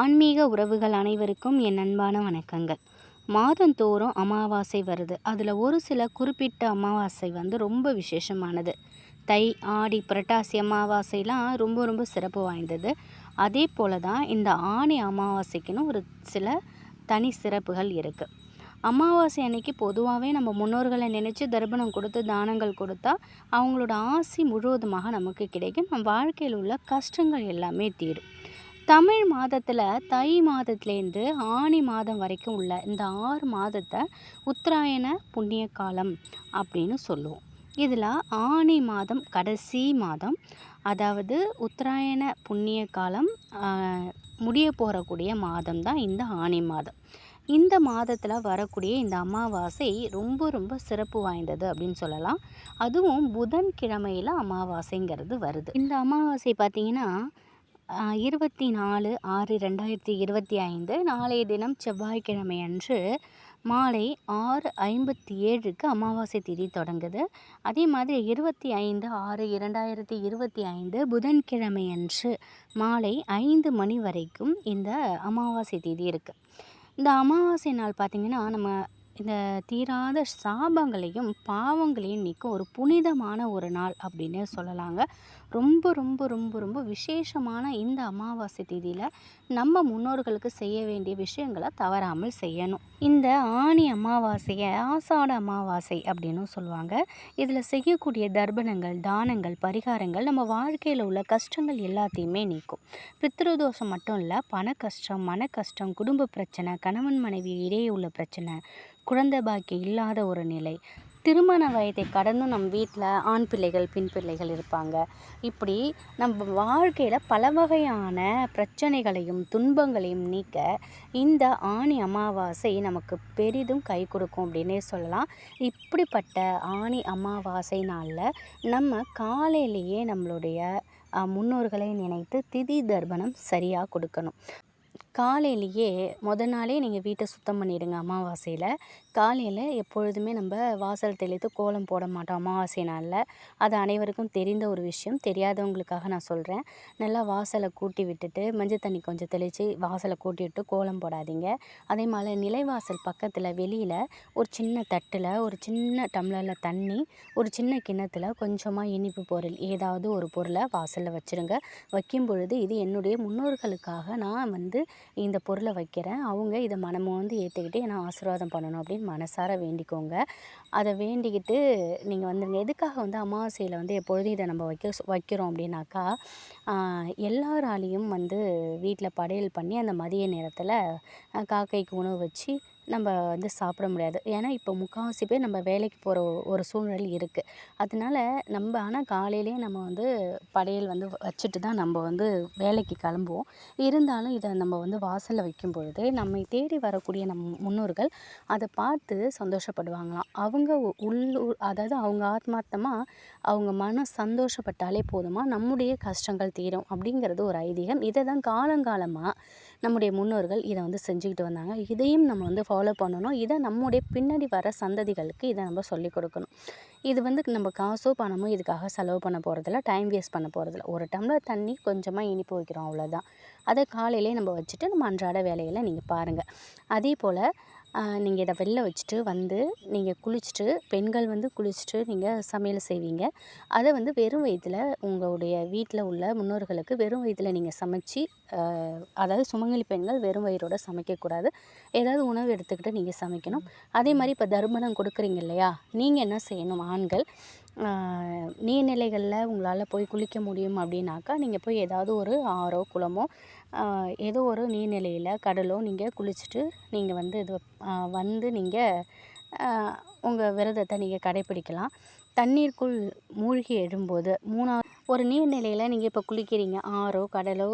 ஆன்மீக உறவுகள் அனைவருக்கும் என் அன்பான வணக்கங்கள். மாதந்தோறும் அமாவாசை வருது. அதில் ஒரு சில குறிப்பிட்ட அமாவாசை வந்து ரொம்ப விசேஷமானது. தை ஆடி புரட்டாசி அமாவாசைலாம் ரொம்ப ரொம்ப சிறப்பு வாய்ந்தது. அதே போல தான் இந்த ஆணி அமாவாசைக்குன்னு ஒரு சில தனி சிறப்புகள் இருக்குது அமாவாசை அன்னைக்கு பொதுவாகவே நம்ம முன்னோர்களை நினச்சி தர்ப்பணம் கொடுத்து தானங்கள் கொடுத்தா அவங்களோட ஆசி முழுவதுமாக நமக்கு கிடைக்கும். நம் வாழ்க்கையில் உள்ள கஷ்டங்கள் எல்லாமே தீரும். தமிழ் மாதத்தில் தை மாதத்துலேருந்து ஆணி மாதம் வரைக்கும் உள்ள இந்த ஆறு மாதத்தை உத்தராயண புண்ணிய காலம் அப்படின்னு சொல்லுவோம். இதில் ஆணி மாதம் கடைசி மாதம் அதாவது உத்தராயண புண்ணிய காலம் முடிய போகக்கூடிய மாதம் தான் இந்த ஆணி மாதம். இந்த மாதத்தில் வரக்கூடிய இந்த அமாவாசை ரொம்ப ரொம்ப சிறப்பு வாய்ந்தது அப்படின்னு சொல்லலாம். அதுவும் புதன்கிழமையில் அமாவாசைங்கிறது வருது. இந்த அமாவாசை பார்த்திங்கன்னா இருபத்தி நாலு ஆறு ரெண்டாயிரத்தி இருபத்தி ஐந்து நாளைய தினம் செவ்வாய்க்கிழமை அன்று மாலை ஆறு ஐம்பத்தி ஏழுக்கு அமாவாசை திதி தொடங்குது. அதே மாதிரி இருபத்தி ஐந்து ஆறு இரண்டாயிரத்தி இருபத்தி ஐந்து புதன்கிழமை அன்று மாலை ஐந்து மணி வரைக்கும் இந்த அமாவாசை திதி இருக்குது இந்த அமாவாசை நாள் பார்த்திங்கன்னா நம்ம இந்த தீராத சாபங்களையும் பாவங்களையும் நீக்கும் ஒரு புனிதமான ஒரு நாள் அப்படின்னு சொல்லலாங்க. ரொம்ப ரொம்ப ரொம்ப ரொம்ப விசேஷமான இந்த அமாவாசை தேதியில் நம்ம முன்னோர்களுக்கு செய்ய வேண்டிய விஷயங்களை தவறாமல் செய்யணும். இந்த ஆணி அமாவாசையை ஆசாட அமாவாசை அப்படின்னு சொல்லுவாங்க. இதில் செய்யக்கூடிய தர்ப்பணங்கள் தானங்கள் பரிகாரங்கள் நம்ம வாழ்க்கையில் உள்ள கஷ்டங்கள் எல்லாத்தையுமே நீக்கும். பித்ருதோஷம் மட்டும் இல்லை பண கஷ்டம் மன கஷ்டம் குடும்ப பிரச்சனை கணவன் மனைவி இடையே உள்ள பிரச்சனை குழந்தை பாக்கியம் இல்லாத ஒரு நிலை திருமண வயதை கடந்தும் நம் வீட்டில் ஆண் பிள்ளைகள் பெண் பிள்ளைகள் இருப்பாங்க. இப்படி நம்ம வாழ்க்கையில் பல வகையான பிரச்சனைகளையும் துன்பங்களையும் நீக்க இந்த ஆணி அமாவாசை நமக்கு பெரிதும் கை கொடுக்கும் அப்படின்னே சொல்லலாம். இப்படிப்பட்ட ஆணி அமாவாசை நாளில் நம்ம காலையிலேயே நம்மளுடைய முன்னோர்களை நினைத்து திதி தர்ப்பணம் சரியாக கொடுக்கணும். காலையிலேயே முத நாளே நீங்கள் வீட்டை சுத்தம் பண்ணிடுங்க அமாவாசையில். காலையில் எப்பொழுதுமே நம்ம வாசல் தெளித்து கோலம் போட மாட்டோம் அமாவாசை நாளில். அது அனைவருக்கும் தெரிந்த ஒரு விஷயம். தெரியாதவங்களுக்காக நான் சொல்கிறேன் நல்லா வாசலை கூட்டி விட்டுட்டு மஞ்சள் தண்ணி கொஞ்சம் தெளித்து வாசலை கூட்டி விட்டு கோலம் போடாதீங்க. அதே மாதிரி நிலைவாசல் பக்கத்தில் வெளியில் ஒரு சின்ன தட்டில் ஒரு சின்ன டம்ளரில் தண்ணி ஒரு சின்ன கிண்ணத்தில் கொஞ்சமாக இனிப்பு பொருள் ஏதாவது ஒரு பொருளை வாசலில் வச்சுருங்க. வைக்கும் பொழுது இது என்னுடைய முன்னோர்களுக்காக நான் வந்து இந்த பொருளை வைக்கிறேன். அவங்க இதை மனமும் வந்து ஏற்றுக்கிட்டு ஏன்னா ஆசீர்வாதம் பண்ணணும் அப்படின்னு மனசார வேண்டிக்கோங்க. அதை வேண்டிக்கிட்டு நீங்கள் வந்துடுங்க எதுக்காக வந்து அமாவாசையில் வந்து எப்பொழுதும் இதை நம்ம வைக்க வைக்கிறோம் அப்படின்னாக்கா எல்லாராலையும் வந்து வீட்டில் படையல் பண்ணி அந்த மதிய நேரத்தில் காக்கைக்கு உணவு வச்சு நம்ம வந்து சாப்பிட முடியாது. ஏன்னா இப்போ முக்கால்வாசி பேர் நம்ம வேலைக்கு போகிற ஒரு சூழ்நிலை இருக்குது அதனால நம்ம ஆனால் காலையிலேயே நம்ம வந்து படையல் வந்து வச்சுட்டு தான் நம்ம வந்து வேலைக்கு கிளம்புவோம். இருந்தாலும் இதை நம்ம வந்து வாசலில் வைக்கும் பொழுது நம்மை தேடி வரக்கூடிய நம் முன்னோர்கள் அதை பார்த்து சந்தோஷப்படுவாங்களாம். அவங்க உ- உள்ளூர் அதாவது அவங்க ஆத்மார்த்தமாக அவங்க மனம் சந்தோஷப்பட்டாலே போதுமா? நம்முடைய கஷ்டங்கள் தீரும் அப்படிங்கிறது ஒரு ஐதீகம். இதை தான் காலங்காலமாக நம்முடைய முன்னோர்கள் இதை வந்து செஞ்சுக்கிட்டு வந்தாங்க. இதையும் நம்ம வந்து ஃபாலோ பண்ணணும். இதை நம்முடைய பின்னாடி வர சந்ததிகளுக்கு இதை நம்ம சொல்லிக் கொடுக்கணும். இது வந்து நம்ம காசோ பணமோ இதுக்காக செலவு பண்ண போகிறதில்ல டைம் வேஸ்ட் பண்ண போகிறதில்ல ஒரு டம்ளர் தண்ணி கொஞ்சமாக இனிப்பு வைக்கிறோம் அவ்வளோதான் அதை காலையிலே நம்ம வச்சுட்டு நம்ம அன்றாட வேலையில் நீங்கள் பாருங்கள் அதே போல் நீங்கள் இதை வெளில வச்சுட்டு வந்து நீங்கள் குளிச்சுட்டு பெண்கள் வந்து குளிச்சுட்டு நீங்கள் சமையல் செய்வீங்க. அதை வந்து வெறும் வயிற்றில் உங்களுடைய வீட்டில் உள்ள முன்னோர்களுக்கு வெறும் வயிற்றில் நீங்கள் சமைச்சு அதாவது சுமங்கலி பெண்கள் வெறும் வயிறோட சமைக்கக்கூடாது ஏதாவது உணவு எடுத்துக்கிட்டு நீங்கள் சமைக்கணும். அதே மாதிரி இப்போ தர்ப்பணம் கொடுக்குறீங்க இல்லையா? நீங்கள் என்ன செய்யணும்? ஆண்கள் நீர்நிலைகளில் உங்களால் போய் குளிக்க முடியும் அப்படின்னாக்கா நீங்கள் போய் ஏதாவது ஒரு ஆறோ குளமோ ஏதோ ஒரு நீர்நிலையில் கடலோ நீங்கள் குளிச்சுட்டு நீங்கள் வந்து இது வந்து நீங்கள் உங்கள் விரதத்தை நீங்கள் கடைப்பிடிக்கலாம் தண்ணீருக்குள் மூழ்கி எழும்போது மூணாவது ஒரு நீர்நிலையில் நீங்கள் இப்போ குளிக்கிறீங்க ஆறோ கடலோ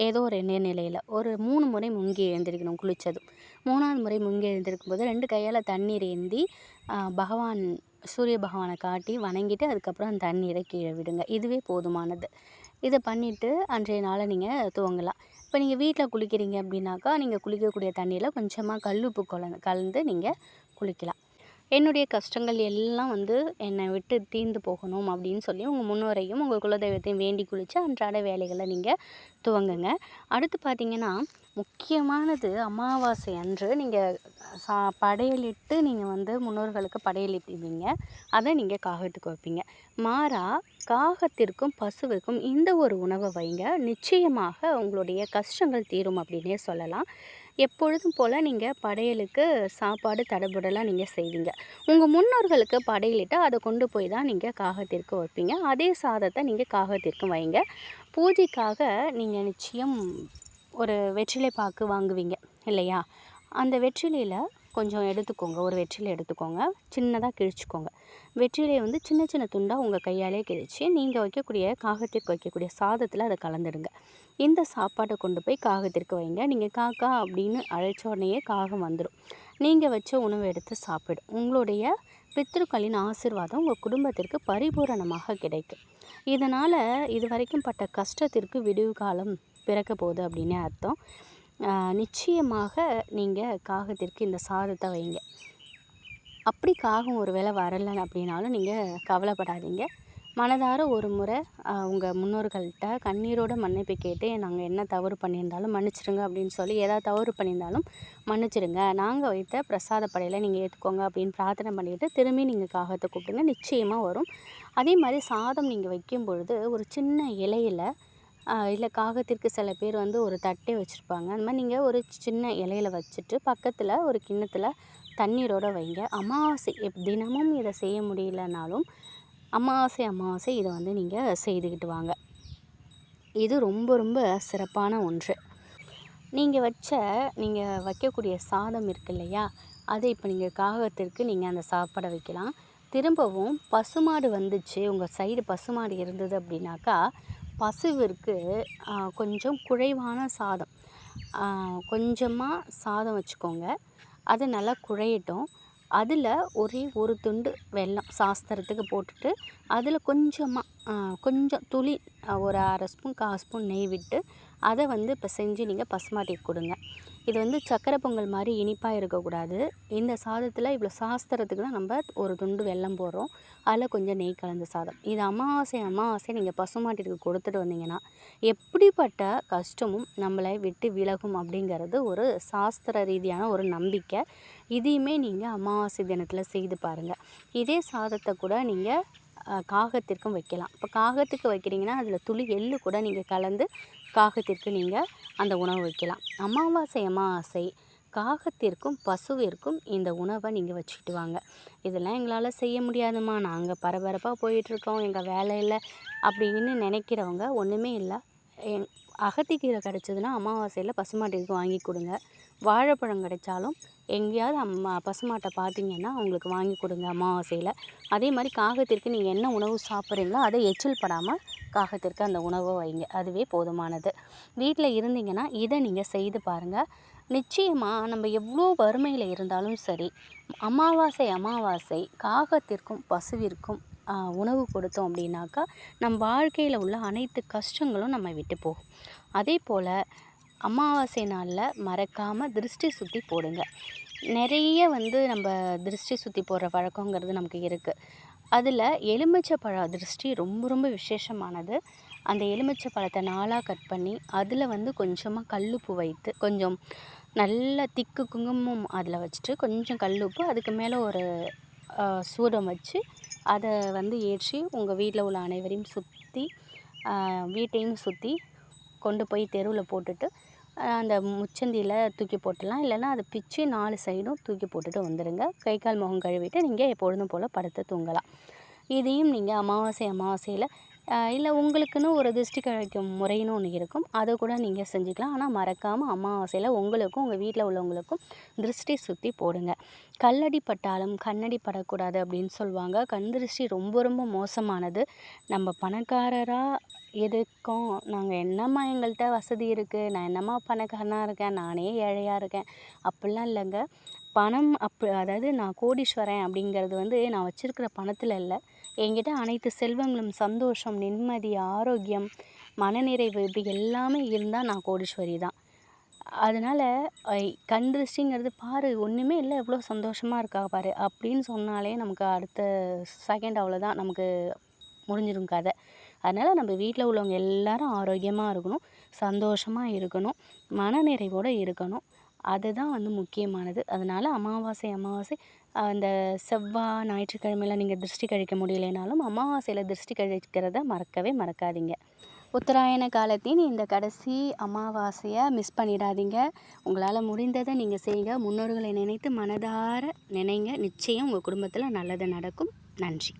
ஏதோ ஒரு நீர்நிலையில் ஒரு மூணு முறை முங்கி எழுந்திருக்கணும் குளித்ததும் மூணாவது முறை முங்கி எழுந்திருக்கும் போது ரெண்டு கையால் தண்ணீர் ஏந்தி பகவான் சூரிய பகவானை காட்டி வணங்கிட்டு அதுக்கப்புறம் அந்த தண்ணீரை கீழே விடுங்க. இதுவே போதுமானது. இதை பண்ணிவிட்டு அன்றைய நாளை நீங்கள் துவங்கலாம். இப்போ நீங்கள் வீட்டில் குளிக்கிறீங்க அப்படின்னாக்கா நீங்கள் குளிக்கக்கூடிய தண்ணியில் கொஞ்சமாக கல்லுப்பு கலந்து கலந்து நீங்கள் குளிக்கலாம். என்னுடைய கஷ்டங்கள் எல்லாம் வந்து என்னை விட்டு தீர்ந்து போகணும் அப்படின்னு சொல்லி உங்கள் முன்னோரையும் உங்கள் குலதெய்வத்தையும் வேண்டி குளித்து அன்றாட வேலைகளை நீங்கள் துவங்குங்க. அடுத்து பார்த்தீங்கன்னா முக்கியமானது அமாவாசை அன்று. நீங்கள் சா படையலிட்டு நீங்கள் வந்து முன்னோர்களுக்கு படையலிட்டுவீங்க அதை நீங்கள் காகத்துக்கு வைப்பீங்க. மாறா காகத்திற்கும் பசுவிற்கும் இந்த ஒரு உணவை வைங்க. நிச்சயமாக உங்களுடைய கஷ்டங்கள் தீரும் அப்படின்னே சொல்லலாம். எப்பொழுதும் போல் நீங்கள் படையலுக்கு சாப்பாடு தடபுடலாக நீங்கள் செய்வீங்க. உங்கள் முன்னோர்களுக்கு படையலிட்டு அதை கொண்டு போய் தான் நீங்கள் காகத்திற்கு வைப்பீங்க. அதே சாதத்தை நீங்கள் காகத்திற்கும் வைங்க. பூஜைக்காக நீங்கள் நிச்சயம் ஒரு வெற்றிலை பாக்கு வாங்குவீங்க இல்லையா? அந்த வெற்றிலையில் கொஞ்சம் எடுத்துக்கோங்க ஒரு வெற்றிலை எடுத்துக்கோங்க. சின்னதாக கிழிச்சிக்கோங்க. வெற்றிலையை வந்து சின்ன சின்ன துண்டாக உங்கள் கையாலே கிழித்து நீங்கள் வைக்கக்கூடிய காகத்திற்கு வைக்கக்கூடிய சாதத்தில் அதை கலந்துடுங்க. இந்த சாப்பாட்டை கொண்டு போய் காகத்திற்கு வைங்க. நீங்கள் காக்கா அப்படின்னு அழைச்ச உடனேயே காகம் வந்துடும் நீங்கள் வச்ச உணவு எடுத்து சாப்பிடும். உங்களுடைய பித்ருக்களின் ஆசிர்வாதம் உங்கள் குடும்பத்திற்கு பரிபூரணமாக கிடைக்கும். இதனால் இது வரைக்கும் பட்ட கஷ்டத்திற்கு விடிவு காலம். பிறக்க போகுது அப்படின்னு அர்த்தம். நிச்சயமாக நீங்கள் காகத்திற்கு இந்த சாதத்தை வைங்க. அப்படி காகம் ஒரு வேளை வரலை அப்படின்னாலும் நீங்கள் கவலைப்படாதீங்க. மனதார ஒரு முறை உங்கள் முன்னோர்கள்ட்ட கண்ணீரோட மன்னிப்பு கேட்டு நாங்கள் என்ன தவறு பண்ணியிருந்தாலும் மன்னிச்சிடுங்க அப்படின்னு சொல்லி ஏதாவது தவறு பண்ணியிருந்தாலும் மன்னிச்சிடுங்க நாங்கள் வைத்த பிரசாத படையில் நீங்கள் ஏற்றுக்கோங்க அப்படின்னு பிரார்த்தனை பண்ணிவிட்டு திரும்பி நீங்கள் காகத்தை கூப்பிடுங்க. நிச்சயமாக வரும். அதே மாதிரி சாதம் நீங்கள் வைக்கும் பொழுது ஒரு சின்ன இலையில் இல்லை காகத்திற்கு சில பேர் வந்து ஒரு தட்டே வச்சுருப்பாங்க. அந்த மாதிரி நீங்கள் ஒரு சின்ன இலையில வச்சுட்டு பக்கத்தில் ஒரு கிண்ணத்தில் தண்ணீரோடு வைங்க. அமாவாசை எப் தினமும் இதை செய்ய முடியலனாலும் அமாவாசை அமாவாசை இதை வந்து நீங்கள் செய்துக்கிட்டு வாங்க. இது ரொம்ப ரொம்ப சிறப்பான ஒன்று. நீங்கள் வச்ச நீங்கள் வைக்கக்கூடிய சாதம் இருக்கு இல்லையா? அதை இப்போ நீங்கள் காகத்திற்கு நீங்கள் அந்த சாப்பாடை வைக்கலாம். திரும்பவும் பசுமாடு வந்துச்சு. உங்கள் சைடு பசுமாடு இருந்தது அப்படின்னாக்கா பசுவிற்கு கொஞ்சம் குழைவான சாதம். கொஞ்சமாக சாதம் வச்சுக்கோங்க. அது நல்லா குழையட்டும். அதில் ஒரே ஒரு துண்டு வெல்லம் சாஸ்திரத்துக்கு போட்டுட்டு அதில் கொஞ்சமாக கொஞ்சம் துளி ஒரு அரை ஸ்பூன் கால் ஸ்பூன் நெய் விட்டு அதை வந்து இப்போ செஞ்சு நீங்கள் பசுமாட்டிக்கு கொடுங்க. இது வந்து சக்கரை பொங்கல் மாதிரி இனிப்பாக இருக்கக்கூடாது. இந்த சாதத்தில் இவ்வளோ சாஸ்திரத்துக்கு தான் நம்ம ஒரு துண்டு வெல்லம் போடுறோம். அதில் கொஞ்சம் நெய் கலந்த சாதம். இது அமாவாசை அமாவாசை நீங்கள் பசுமாட்டிற்கு கொடுத்துட்டு வந்தீங்கன்னா எப்படிப்பட்ட கஷ்டமும் நம்மளை விட்டு விலகும் அப்படிங்கிறது ஒரு சாஸ்திர ரீதியான ஒரு நம்பிக்கை. இதையுமே நீங்கள் அமாவாசை தினத்தில் செய்து பாருங்கள் இதே சாதத்தை கூட நீங்கள் காகத்திற்கும் வைக்கலாம். இப்போ காகத்துக்கு வைக்கிறீங்கன்னா அதில் துளி எள்ளு கூட நீங்கள் கலந்து காகத்திற்கு நீங்கள் அந்த உணவு வைக்கலாம். அமாவாசை அமாவாசை காகத்திற்கும் பசுவிற்கும் இந்த உணவை நீங்கள் வச்சுக்கிட்டு வாங்க. இதெல்லாம் எங்களால் செய்ய முடியாதுமா நாங்கள் பரபரப்பாக போயிட்டுருக்கோம். எங்கள் வேலையில் அப்படின்னு நினைக்கிறவங்க ஒன்றுமே இல்லை. எங் அகத்திக்கீரை கிடச்சிதுன்னா அமாவாசையில் பசுமாட்டிற்கு வாங்கி கொடுங்க. வாழைப்பழம் கிடைச்சாலும் எங்கேயாவது அம்மா பசுமாட்டை பார்த்தீங்கன்னா அவங்களுக்கு வாங்கி கொடுங்க அமாவாசையில். அதே மாதிரி காகத்திற்கு நீங்கள் என்ன உணவு சாப்பிட்றீங்களோ அதை எச்சில் படாமல் காகத்திற்கு அந்த உணவை வைங்க. அதுவே போதுமானது. வீட்டில் இருந்தீங்கன்னா இதை நீங்கள் செய்து பாருங்கள் நிச்சயமாக நம்ம எவ்வளோ வறுமையில் இருந்தாலும் சரி அமாவாசை அமாவாசை காகத்திற்கும் பசுவிற்கும் உணவு கொடுத்தோம் அப்படின்னாக்கா நம் வாழ்க்கையில் உள்ள அனைத்து கஷ்டங்களும் நம்ம விட்டு போகும். அதே போல் அமாவாசை நாளில் மறக்காமல் திருஷ்டி சுற்றி போடுங்க. நிறைய வந்து நம்ம திருஷ்டி சுற்றி போடுற பழக்கங்கிறது நமக்கு இருக்குது அதில் எலுமிச்சை பழ திருஷ்டி ரொம்ப ரொம்ப விசேஷமானது. அந்த எலுமிச்சை பழத்தை நாளாக கட் பண்ணி அதில் வந்து கொஞ்சமாக கல்லுப்பு வைத்து கொஞ்சம் நல்ல திக்கு குங்குமம் அதில் வச்சுட்டு கொஞ்சம் கல்லுப்பு அதுக்கு மேலே ஒரு சூடம் வச்சு அதை வந்து ஏற்றி உங்கள் வீட்டில் உள்ள அனைவரையும் சுற்றி வீட்டையும் சுற்றி கொண்டு போய் தெருவில் போட்டுட்டு அந்த முச்சந்தியில் தூக்கி போட்டுடலாம். இல்லைன்னா அதை பிச்சு நாலு சைடும் தூக்கி போட்டுட்டு வந்துடுங்க கை கால் முகம் கழுவிட்டு நீங்கள் எப்பொழுதும் போல் படுத்து தூங்கலாம். இதையும் நீங்கள் அமாவாசை அமாவாசையில் இல்லை உங்களுக்குன்னு ஒரு திருஷ்டி கழிக்கும் முறைன்னு ஒன்று இருக்கும். அதை கூட நீங்கள் செஞ்சுக்கலாம். ஆனால் மறக்காமல் அமாவாசையில் உங்களுக்கும் உங்கள் வீட்டில் உள்ளவங்களுக்கும் திருஷ்டி சுற்றி போடுங்க. கல்லடி பட்டாலும் கண்ணடி படக்கூடாது அப்படின்னு சொல்லுவாங்க. கண் திருஷ்டி ரொம்ப ரொம்ப மோசமானது. நம்ம பணக்காரராக இருக்கோம் நாங்கள் என்னம்மா எங்கள்கிட்ட வசதி இருக்குது நான் என்னம்மா பணக்காரனாக இருக்கேன்? நானே ஏழையாக இருக்கேன். அப்படிலாம் இல்லைங்க. பணம் அப் அதாவது நான் கோடீஸ்வரன் அப்படிங்கிறது வந்து நான் வச்சுருக்கிற பணத்தில் இல்லை. என்கிட்ட அனைத்து செல்வங்களும் சந்தோஷம் நிம்மதி ஆரோக்கியம் மனநிறைவு இப்படி எல்லாமே இருந்தால் நான் கோடீஸ்வரி தான். அதனால் கண்திருஷ்டிங்கிறது பாரு ஒன்றுமே இல்லை எவ்வளோ சந்தோஷமாக இருக்கா பாரு அப்படின்னு சொன்னாலே நமக்கு அடுத்த செகண்ட் அவ்வளோதான் நமக்கு முடிஞ்சிடும் கதை. அதனால் நம்ம வீட்டில் உள்ளவங்க எல்லாரும் ஆரோக்கியமாக இருக்கணும் சந்தோஷமாக இருக்கணும் மனநிறைவோடு இருக்கணும். அதுதான் வந்து முக்கியமானது. அதனால் அமாவாசை அமாவாசை அந்த செவ்வாய் ஞாயிற்றுக்கிழமையில் நீங்கள் திருஷ்டி கழிக்க முடியலைனாலும் அமாவாசையில் திருஷ்டி கழிக்கிறத மறக்கவே மறக்காதீங்க. உத்தராயண காலத்தின் இந்த கடைசி அமாவாசையை மிஸ் பண்ணிடாதீங்க. உங்களால் முடிந்ததை நீங்கள் செய்யுங்க முன்னோர்களை நினைத்து மனதார நினைங்க. நிச்சயம் உங்கள் குடும்பத்தில் நல்லது நடக்கும். நன்றி.